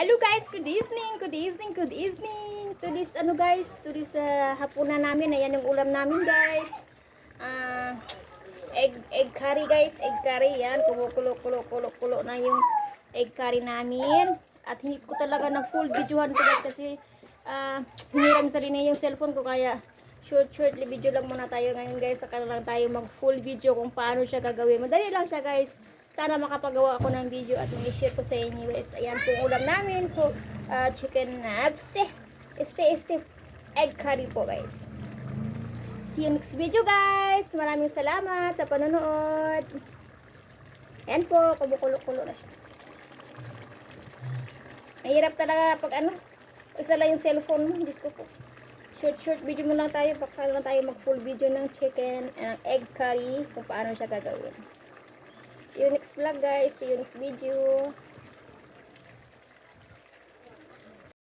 Hello guys, good evening, good evening, good evening. To this ano guys, to this uh, hapunan namin, ayan yung ulam namin guys. Ah, egg egg curry guys, egg curry yan. Kumukulo kulo kulo kulo na yung egg curry namin. At hindi ko talaga na full videohan ko guys kasi ah hiniram sa rin yung cellphone ko kaya short shortly video lang muna tayo ngayon guys. Saka lang tayo mag full video kung paano siya gagawin. Madali lang siya guys. Sana makapagawa ako ng video at may share ko sa inyo guys. Ayan po ulam namin po ah, chicken nabste. Este este egg curry po guys. See you next video guys. Maraming salamat sa panonood. Ayan po, kumukulo-kulo na siya. Mahirap talaga pag ano, isa lang yung cellphone mo, Diyos ko po. Short short video mo lang tayo, baka lang tayo mag full video ng chicken and egg curry kung paano siya gagawin. See you next vlog guys, see you next video.